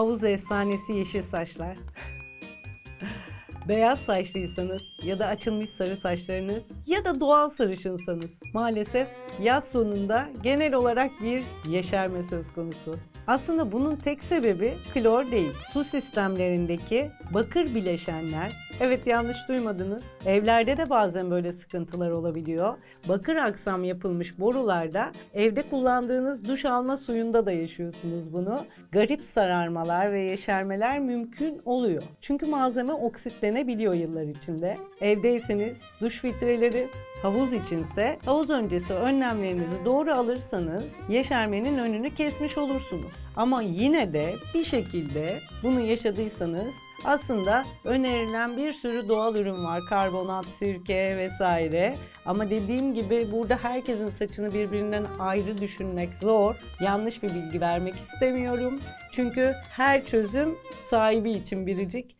Havuz efsanesi yeşil saçlar. Beyaz saçlıysanız ya da açılmış sarı saçlarınız ya da doğal sarışınsanız maalesef yaz sonunda genel olarak bir yeşerme söz konusu. Aslında bunun tek sebebi klor değil. Su sistemlerindeki bakır bileşenler, evet yanlış duymadınız, evlerde de bazen böyle sıkıntılar olabiliyor. Bakır aksam yapılmış borularda evde kullandığınız duş alma suyunda da yaşıyorsunuz bunu. Garip sararmalar ve yeşermeler mümkün oluyor. Çünkü malzeme oksitlenebiliyor yıllar içinde. Evdeyseniz duş filtreleri, havuz içinse havuz öncesi önlemlerinizi doğru alırsanız yeşermenin önünü kesmiş olursunuz. Ama yine de bir şekilde bunu yaşadıysanız aslında önerilen bir sürü doğal ürün var. Karbonat, sirke vesaire. Ama dediğim gibi burada herkesin saçını birbirinden ayrı düşünmek zor. Yanlış bir bilgi vermek istemiyorum. Çünkü her çözüm sahibi için biricik.